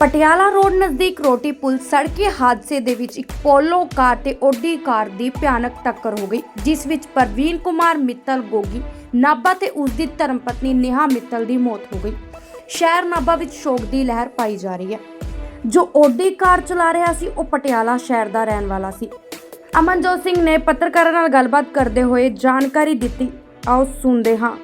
Patiala road ਨਜ਼ਦੀਕ ਰੋਟੀ ਪੁਲ ਸੜਕੀ ਹਾਦਸੇ ਦੇ ਵਿੱਚ ਇੱਕ ਪੋਲੋ ਕਾਰ ਤੇ ਓਡੀ ਕਾਰ ਦੀ ਭਿਆਨਕ ਟੱਕਰ ਹੋ ਗਈ, ਜਿਸ ਵਿੱਚ ਪ੍ਰਵੀਨ ਕੁਮਾਰ ਮਿੱਤਲ ਗੋਗੀ, ਨਾਭਾ ਤੇ ਉਸ ਦੀ ਧਰਮਪਤਨੀ ਨੇਹਾ ਮਿੱਤਲ ਦੀ ਮੌਤ ਹੋ ਗਈ। ਸ਼ਹਿਰ ਨਾਭਾ ਵਿੱਚ ਸ਼ੋਕ ਦੀ ਲਹਿਰ ਪਾਈ ਜਾ ਰਹੀ ਹੈ। ਜੋ ਓਡੀ ਕਾਰ ਚਲਾ ਰਿਹਾ ਸੀ, ਉਹ ਪਟਿਆਲਾ ਸ਼ਹਿਰ ਦਾ ਰਹਿਣ ਵਾਲਾ ਸੀ। ਅਮਨਜੋਤ ਸਿੰਘ ਨੇ ਪੱਤਰਕਾਰਾਂ ਨਾਲ ਗੱਲਬਾਤ ਕਰਦੇ ਹੋਏ ਜਾਣਕਾਰੀ ਦਿੱਤੀ। ਆਓ ਸੁਣਦੇ ਹਾਂ।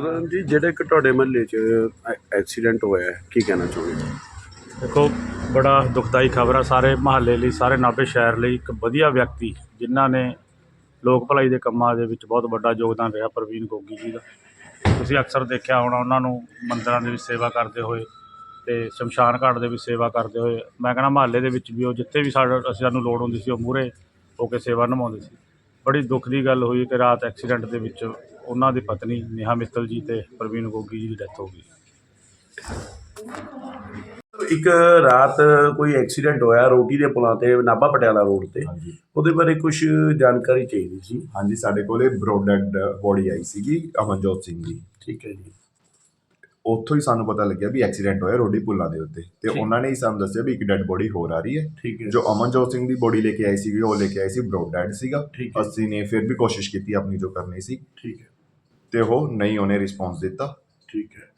ਪ੍ਰਧਾਨ ਜੀ ਜਿਹੜੇ ਇੱਕ ਤੁਹਾਡੇ ਮਹੱਲੇ 'ਚ ਐਕਸੀਡੈਂਟ ਹੋਇਆ ਹੈ, ਕੀ ਕਹਿਣਾ ਚਾਹੁੰਦੇ ਦੇਖੋ ਬੜਾ ਦੁਖਦਾਈ ਖਬਰ ਆ ਸਾਰੇ ਮਹੱਲੇ ਲਈ ਸਾਰੇ ਨਾਭੇ ਸ਼ਹਿਰ ਲਈ। ਇੱਕ ਵਧੀਆ ਵਿਅਕਤੀ ਜਿਨ੍ਹਾਂ ਨੇ ਲੋਕ ਭਲਾਈ ਦੇ ਕੰਮਾਂ ਦੇ ਵਿੱਚ ਬਹੁਤ ਵੱਡਾ ਯੋਗਦਾਨ ਰਿਹਾ ਪ੍ਰਵੀਨ ਗੋਗੀ ਜੀ ਦਾ। ਤੁਸੀਂ ਅਕਸਰ ਦੇਖਿਆ ਹੋਣਾ ਉਹਨਾਂ ਨੂੰ ਮੰਦਰਾਂ ਦੇ ਵਿੱਚ ਸੇਵਾ ਕਰਦੇ ਹੋਏ ਤੇ ਸ਼ਮਸ਼ਾਨ ਘਾਟ ਦੇ ਵਿੱਚ ਸੇਵਾ ਕਰਦੇ ਹੋਏ। ਮੈਂ ਕਹਿੰਦਾ ਮਹੱਲੇ ਦੇ ਵਿੱਚ ਵੀ ਉਹ ਜਿੱਥੇ ਵੀ ਸਾਡਾ ਅਸੀਂ ਸਾਨੂੰ ਲੋੜ ਹੁੰਦੀ ਸੀ ਉਹ ਮੂਹਰੇ ਹੋ ਕੇ ਸੇਵਾ ਨਿਭਾਉਂਦੇ ਸੀ। ਬੜੀ ਦੁੱਖ ਦੀ ਗੱਲ ਹੋਈ ਕਿ ਰਾਤ ਐਕਸੀਡੈਂਟ ਦੇ ਵਿੱਚ ਉਹਨਾਂ ਦੀ ਪਤਨੀ ਨੇਹਾ ਮਿੱਤਲ ਜੀ ਤੇ ਪ੍ਰਵੀਨ ਗੋਗੀ ਜੀ ਦੀ ਡੈਥ ਹੋ ਗਈ। ਇੱਕ ਰਾਤ ਕੋਈ ਐਕਸੀਡੈਂਟ ਹੋਇਆ ਰੋਟੀ ਦੇ ਪੁਲਾਂ ਤੇ ਨਾਭਾ ਪਟਿਆਲਾ ਰੋਡ ਤੇ। ਹਾਂਜੀ। ਉਹਦੇ ਬਾਰੇ ਕੁਝ ਜਾਣਕਾਰੀ ਚਾਹੀਦੀ ਸੀ। ਹਾਂਜੀ ਸਾਡੇ ਕੋਲੇ ਬਰੋਡਡ ਬੋਡੀ ਆਈ ਸੀਗੀ ਅਮਨਜੋਤ ਸਿੰਘ ਦੀ ਠੀਕ ਹੈ ਜੀ। ਉੱਥੋਂ ਹੀ ਸਾਨੂੰ ਪਤਾ ਲੱਗਿਆ ਵੀ ਐਕਸੀਡੈਂਟ ਹੋਇਆ ਰੋਡੀ ਪੁੱਲਾਂ ਦੇ ਉੱਤੇ। ਤੇ। ਉਹਨਾਂ ਨੇ ਹੀ ਸਾਨੂੰ ਦੱਸਿਆ ਵੀ ਇੱਕ ਡੈੱਡ ਬੋਡੀ ਹੋਰ ਆ ਰਹੀ ਹੈ। ਜੋ ਅਮਨਜੋਤ ਸਿੰਘ ਦੀ ਬੋਡੀ ਲੈ ਕੇ ਆਈ ਸੀਗੀ ਉਹ ਲੈ ਕੇ ਆਈ ਸੀ ਬਰੋਡਡ ਸੀਗਾ। ਠੀਕ ਹੈ। ਅਸੀਂ ਨੇ ਫਿਰ ਵੀ ਕੋਸ਼ਿਸ਼ ਕੀਤੀ ਆਪਣੀ ਜੋ ਕਰਨੀ ਸੀ। ਠੀਕ ਹੈ। ਤੇ ਉਹ ਨਹੀਂ ਉਹਨੇ ਰਿਸਪੌਂਸ ਦਿੱਤਾ। ਠੀਕ ਹੈ।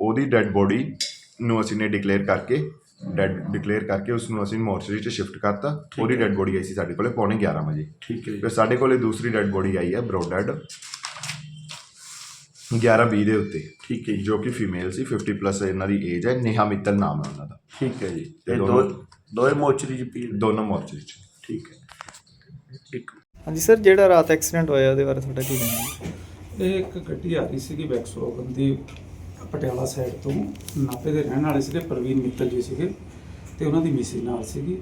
ਉਹਦੀ ਡੈੱਡ ਬੋਡੀ ਨੂੰ ਅਸੀਂ ਨੇ ਡਿਕਲੇਅਰ ਕਰਕੇ ਡੈੱਡ ਡਿਕਲੇਅਰ ਕਰਕੇ ਉਸ ਨੂੰ ਅਸੀਂ ਮੋਰਚਰੀ 'ਚ ਸ਼ਿਫਟ ਕਰਤਾ। ਉਹਦੀ। ਡੈੱਡ ਬੋਡੀ ਆਈ ਸੀ ਸਾਡੇ ਕੋਲੇ ਪੌਣੇ 11 ਵਜੇ। ਠੀਕ ਹੈ ਫਿਰ ਸਾਡੇ ਕੋਲੇ ਦੂਸਰੀ ਡੈੱਡ ਬੋਡੀ ਆਈ ਹੈ ਬਰੋਡਡ 11 20 ਦੇ ਉੱਤੇ। ਠੀਕ ਹੈ ਜੀ ਜੋ ਕਿ ਫੀਮੇਲ ਸੀ 50 ਪਲੱਸ ਇਹਨਾਂ ਦੀ ਏਜ ਹੈ ਨੇਹਾ ਮਿੱਤਲ ਨਾਮ ਹੈ ਉਹਨਾਂ ਦਾ। ਠੀਕ ਹੈ ਜੀ ਤੇ ਦੋ ਦੋਏ ਮੋਚਰੀ ਜੀ ਪੀ ਦੋਨੋਂ ਮੋਰਚਰੀ 'ਚ। ਠੀਕ ਹੈ। ਇੱਕ ਹਾਂਜੀ ਸਰ ਜਿਹੜਾ ਰਾਤ ਐਕਸੀਡੈਂਟ ਹੋਇਆ ਉਹਦੇ ਬਾਰੇ ਤੁਹਾਡਾ ਕੀ ਕਹਿਣਾ ਹੈ? ਇਹ ਇੱਕ ਗੱਡੀ ਆ ਰਹੀ ਸੀਗੀ ਵੈਕਸਵੋਗਨ ਦੀ ਪਟਿਆਲਾ ਸਾਈਡ ਤੋਂ। ਨਾਪੇ ਦੇ ਰਹਿਣ ਵਾਲੇ ਸੀਗੇ ਪ੍ਰਵੀਨ ਮਿੱਤਲ ਜੀ ਸੀਗੇ ਤੇ ਉਹਨਾਂ ਦੀ ਮਿਸਿਸ ਨਾਲ ਸੀਗੀ।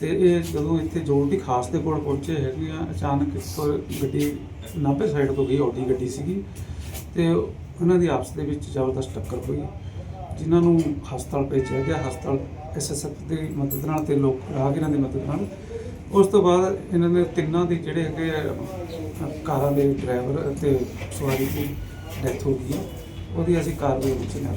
ਤੇ ਇਹ ਜਦੋਂ ਇੱਥੇ ਜੋੜ ਦੀ ਖਾਸ ਦੇ ਕੋਲ ਪਹੁੰਚੇ ਹੈਗੇ ਆ ਅਚਾਨਕ ਇੱਕ ਗੱਡੀ ਨਾਪੇ ਸਾਈਡ ਤੋਂ ਗਈ ਆਡੀ ਗੱਡੀ ਸੀਗੀ। ਤੇ ਉਹਨਾਂ ਦੀ ਆਪਸ ਦੇ ਵਿੱਚ ਜ਼ਬਰਦਸਤ ਟੱਕਰ ਹੋਈ, ਜਿਨ੍ਹਾਂ ਨੂੰ ਹਸਪਤਾਲ ਭੇਜਿਆ ਗਿਆ। ਹਸਪਤਾਲ ਐਸਐਸਐਫ ਦੀ ਮਦਦ ਨਾਲ ਤੇ ਲੋਕ ਰਾਹਗੀਰਾਂ ਦੀ ਮਦਦ ਨਾਲ। ਉਸ ਤੋਂ ਬਾਅਦ ਇਹਨਾਂ ਦੇ ਤਿੰਨਾਂ ਦੇ ਜਿਹੜੇ ਹੈਗੇ ਕਾਰਾਂ ਦੇ ਡਰਾਈਵਰ ਅਤੇ ਸਵਾਰੀ ਦੀ ਡੈਥ ਹੋ ਗਈ। ਹੈ। ਉਹਦੀ ਅਸੀਂ ਕਾਰਵਾਈ ਵਿੱਚ ਨਾਲ।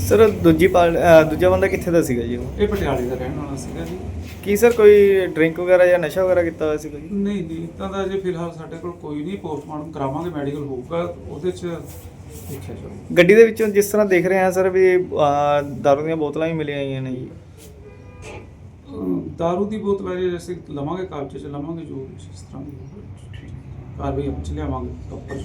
ਸਰ ਦੂਜੀ ਅਹ ਦੂਜਾ ਬੰਦਾ ਕਿੱਥੇ ਦਾ ਸੀਗਾ ਜੀ ਉਹ? ਇਹ ਪਟਿਆਲੇ ਦਾ ਰਹਿਣ ਵਾਲਾ ਸੀਗਾ ਜੀ। ਕੀ ਸਰ ਕੋਈ ਡਰਿੰਕ ਵਗੈਰਾ ਜਾਂ ਨਸ਼ਾ ਵਗੈਰਾ ਕੀਤਾ ਹੋਇਆ ਸੀਗਾ ਜੀ? ਨਹੀਂ ਨਹੀਂ ਤਾਂ ਦਾ ਜੇ ਫਿਲਹਾਲ ਸਾਡੇ ਕੋਲ ਕੋਈ ਨਹੀਂ ਪੋਸਟਮਾਰਟਮ ਕਰਾਵਾਂਗੇ ਮੈਡੀਕਲ ਹੋਊਗਾ ਉਹਦੇ 'ਚ ਦੇਖਿਆ ਜਾਊਗਾ ਗੱਡੀ ਦੇ ਵਿੱਚੋਂ ਜਿਸ ਤਰ੍ਹਾਂ ਦੇਖ ਰਹੇ ਹਾਂ ਸਰ ਵੀ ਅਹ, ਦਾਰੂ ਦੀਆਂ ਬੋਤਲਾਂ ਵੀ ਮਿਲੀਆਂ ਹੋਈਆਂ ਨੇ ਜੀ। ਅਮ ਦਾਰੂ ਦੀ ਬੋਤਲ ਹੈ ਜੇ ਅਸੀਂ ਲਵਾਂਗੇ ਕਾਬਜੇ 'ਚ ਲਵਾਂਗੇ ਜੋ ਜਿਸ ਤਰ੍ਹਾਂ ਦੀ ਹੋਊਗਾ ਕਾਰਵਾਈ ਵਿੱਚ ਲਿਆਵਾਂਗੇ ਪ੍ਰੋਪਰ